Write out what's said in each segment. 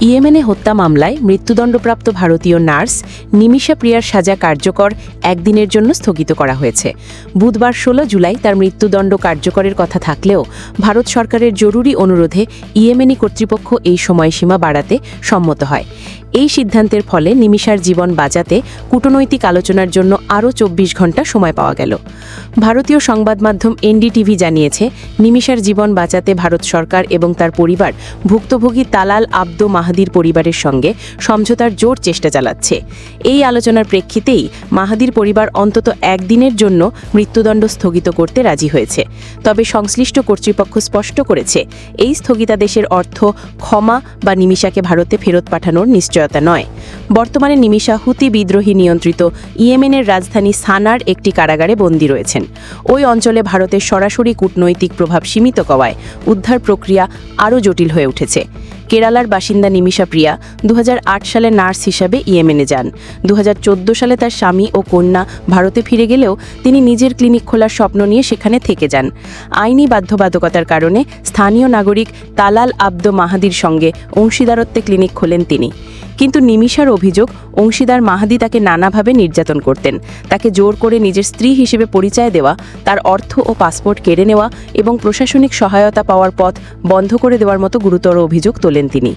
ইয়েমেনে হত্যা মামলায় মৃত্যুদণ্ডপ্রাপ্ত ভারতীয় নার্স নিমিষা প্রিয়ার সাজা কার্যকর একদিনের জন্য স্থগিত করা হয়েছে। বুধবার ১৬ জুলাই তার মৃত্যুদণ্ড কার্যকরের কথা থাকলেও ভারত সরকারের জরুরি অনুরোধে ইয়েমেনি কর্তৃপক্ষ এই সময়সীমা বাড়াতে সম্মত হয়। এই সিদ্ধান্তের ফলে নিমিষার জীবন বাঁচাতে কূটনৈতিক আলোচনার জন্য আরও চব্বিশ ঘণ্টা সময় পাওয়া গেল। ভারতীয় সংবাদ মাধ্যম এনডিটিভি জানিয়েছে নিমিষার জীবন বাঁচাতে ভারত সরকার এবং তার পরিবার ভুক্তভোগী তালাল আব্দো মাহাদির পরিবারের সঙ্গে সমঝোতার জোর চেষ্টা চালাচ্ছে। এই আলোচনার প্রেক্ষিতেই মাহাদির পরিবার অন্তত একদিনের জন্য মৃত্যুদণ্ড স্থগিত করতে রাজি হয়েছে। তবে সংশ্লিষ্ট কর্তৃপক্ষ স্পষ্ট করেছে, এই স্থগিতাদেশের অর্থ ক্ষমা বা নিমিশাকে ভারতে ফেরত পাঠানোর নিশ্চয়তা নয়। বর্তমানে নিমিষা হুতি বিদ্রোহী নিয়ন্ত্রিত ইয়েমেনের রাজধানী সানার একটি কারাগারে বন্দী রয়েছেন। ওই অঞ্চলে ভারতের সরাসরি কূটনৈতিক প্রভাব সীমিত কওয়ায় উদ্ধার প্রক্রিয়া আরও জটিল হয়ে উঠেছে। কেরালার বাসিন্দা নিমিষা প্রিয়া দু হাজার আট সালে নার্স হিসাবে ইয়েমেনে যান। দু হাজার চোদ্দ সালে তার স্বামী ও কন্যা ভারতে ফিরে গেলেও তিনি নিজের ক্লিনিক খোলার স্বপ্ন নিয়ে সেখানে থেকে যান। আইনি বাধ্যবাধকতার কারণে স্থানীয় নাগরিক তালাল আব্দ মাহাদির সঙ্গে অংশীদারত্বে ক্লিনিক খোলেন তিনি। কিন্তু নিমিষার অভিযোগ, অংশীদার মাহাদি তাকে নানাভাবে নির্যাতন করতেন। তাকে জোর করে নিজের স্ত্রী হিসেবে পরিচয় দেওয়া, তার অর্থ ও পাসপোর্ট কেড়ে নেওয়া এবং প্রশাসনিক সহায়তা পাওয়ার পথ বন্ধ করে দেওয়ার মতো গুরুতর অভিযোগ তোলেন তিনি।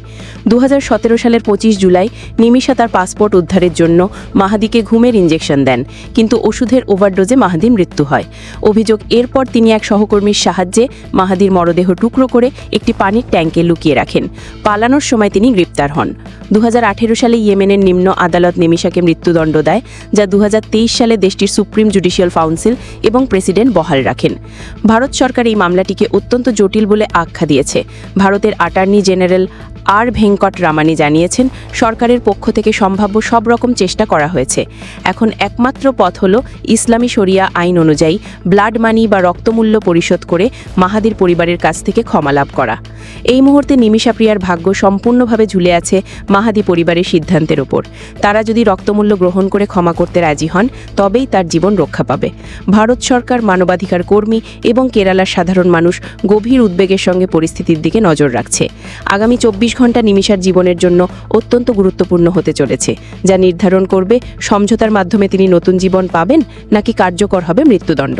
দু হাজার সতেরো সালের পঁচিশ জুলাই নিমিষা তার পাসপোর্ট উদ্ধারের জন্য মাহাদিকে ঘুমের ইঞ্জেকশন দেন, কিন্তু ওষুধের ওভারডোজে মাহাদি মৃত্যু হয়। অভিযোগ এরপর তিনি এক সহকর্মীর সাহায্যে মাহাদির মরদেহ টুকরো করে একটি পানির ট্যাঙ্কে লুকিয়ে রাখেন। পালানোর সময় তিনি গ্রেপ্তার হন। দু হাজার আঠেরো সালে ইয়েমেনের নিম্ন আদালত নিমিষাকে মৃত্যুদণ্ড দেয়, যা দু হাজার তেইশ সালে দেশটির সুপ্রিম জুডিশিয়াল কাউন্সিল এবং প্রেসিডেন্ট বহাল রাখেন। ভারত সরকার এই মামলাটিকে অত্যন্ত জটিল বলে আখ্যা দিয়েছে। ভারতের attorney general R Venkataramani জানিয়েছেন, সরকারের পক্ষ থেকে সম্ভাব্য সব রকম চেষ্টা করা হয়েছে। এখন একমাত্র পথ হল ইসলামী শরিয়া আইন অনুযায়ী ব্লাড মানি বা রক্তমূল্য পরিশোধ করে মাহাদির পরিবারের কাছ থেকে ক্ষমা লাভ করা। এই মুহূর্তে নিমিষা প্রিয়ার ভাগ্য সম্পূর্ণভাবে ঝুলে আছে মাহাদি পরিবারের সিদ্ধান্তের ওপর। তারা যদি রক্তমূল্য গ্রহণ করে ক্ষমা করতে রাজি হন, তবেই তার জীবন রক্ষা পাবে। ভারত সরকার মানবাধিকার কর্মী এবং কেরালার সাধারণ মানুষ গভীর উদ্বেগের সঙ্গে পরিস্থিতির দিকে নজর রাখছে। আগামী চব্বিশ ঘণ্টা নিমিষার জীবনের জন্য অত্যন্ত গুরুত্বপূর্ণ হতে চলেছে, যা নির্ধারণ করবে সমঝোতার মাধ্যমে তিনি নতুন জীবন পাবেন নাকি কার্যকর হবে মৃত্যুদণ্ড।